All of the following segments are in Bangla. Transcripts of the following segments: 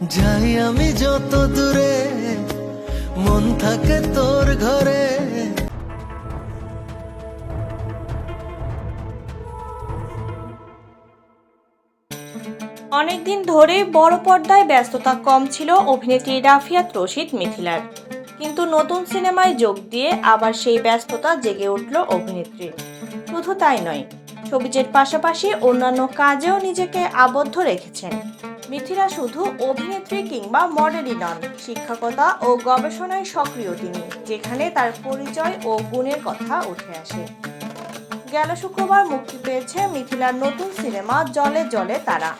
যাই আমি যত দূরে, মন থাকে তোর ঘরে। অনেকদিন ধরে বড় পর্দায় ব্যস্ততা কম ছিল অভিনেত্রী রাফিয়াত রশিদ মিথিলার। কিন্তু নতুন সিনেমায় যোগ দিয়ে আবার সেই ব্যস্ততা জেগে উঠল অভিনেত্রী শুধু তাই নয় ছবিজের পাশাপাশি অন্যান্য কাজেও নিজেকে আবদ্ধ রেখেছেন। মিথিলা শুধু অভিনেত্রী কিংবা মডেলই নন, শিক্ষকতা ও গবেষণায় সক্রিয় তিনি, যেখানে তার পরিচয় ও গুণের কথা উঠে আসে। গেল শুক্রবার মুক্তি পেয়েছে মিথিলার নতুন সিনেমা জলে জলে তারা।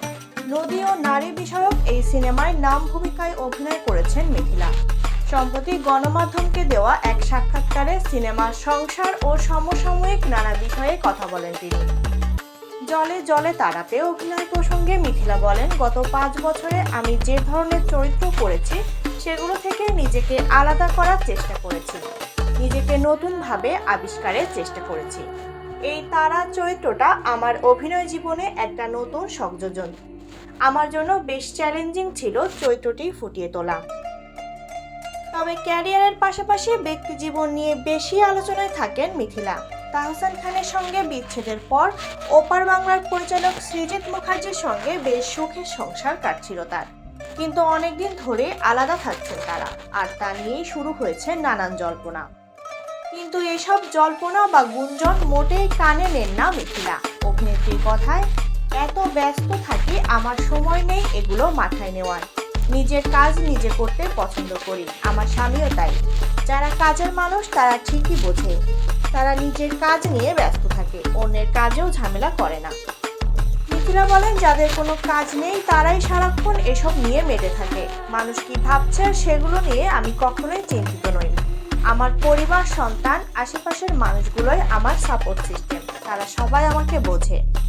নদী ও নারী বিষয়ক এই সিনেমায় নাম ভূমিকায় অভিনয় করেছেন মিথিলা। সম্প্রতি গণমাধ্যমকে দেওয়া এক সাক্ষাৎকারে সিনেমার সংসার ও সমসাময়িক নানা বিষয়ে কথা বলেন তিনি। জলে জলে তারাতে অভিনয় প্রসঙ্গে মিথিলা বলেন, গত পাঁচ বছরে আমি যে ধরনের চরিত্র করেছি, সেগুলো থেকে নিজেকে আলাদা করার চেষ্টা করেছি। নিজেকে নতুনভাবে আবিষ্কারের চেষ্টা করেছি। এই তারা চরিত্রটা আমার অভিনয় জীবনে একটা নতুন সংযোজন। আমার জন্য বেশ চ্যালেঞ্জিং ছিল চরিত্রটি ফুটিয়ে তোলা। তবে ক্যারিয়ারের পাশাপাশি ব্যক্তি জীবন নিয়ে বেশি আলোচনায় থাকেন মিথিলা। তাহসান খানের সঙ্গে বিচ্ছেদের পর ওপার বাংলার পরিচালক সৃজিত মুখার্জির সঙ্গে বেশ সুখের সংসার কাটছিল তার। কিন্তু অনেকদিন ধরে আলাদা থাকছেন তারা, আর তা নিয়েই শুরু হয়েছে নানান জল্পনা। কিন্তু এসব জল্পনা বা গুঞ্জন মোটেই কানে নেন না মিথিলা। অভিনেত্রীর কথায়, এত ব্যস্ত থাকি, আমার সময় নেই, এগুলো মাথায় নেওয়ার। নিজের কাজ নিজে করতে পছন্দ করি। আমার স্বামীও তাই। যারা কাজের মানুষ, তারা ঠিকই বোঝে। তারা নিজের কাজ নিয়ে ব্যস্ত থাকে। অন্যের কাজেও ঝামেলা করে না। মিথিলা বলেন, যাদের কোনো কাজ নেই, তারাই সারাক্ষণ এসব নিয়ে মেতে থাকে। মানুষ কি ভাবছে, সেগুলো নিয়ে আমি কখনোই চিন্তিত নই। আমার পরিবার, সন্তান, আশেপাশের মানুষগুলোই আমার সাপোর্ট সিস্টেম তারা সবাই আমাকে বোঝে।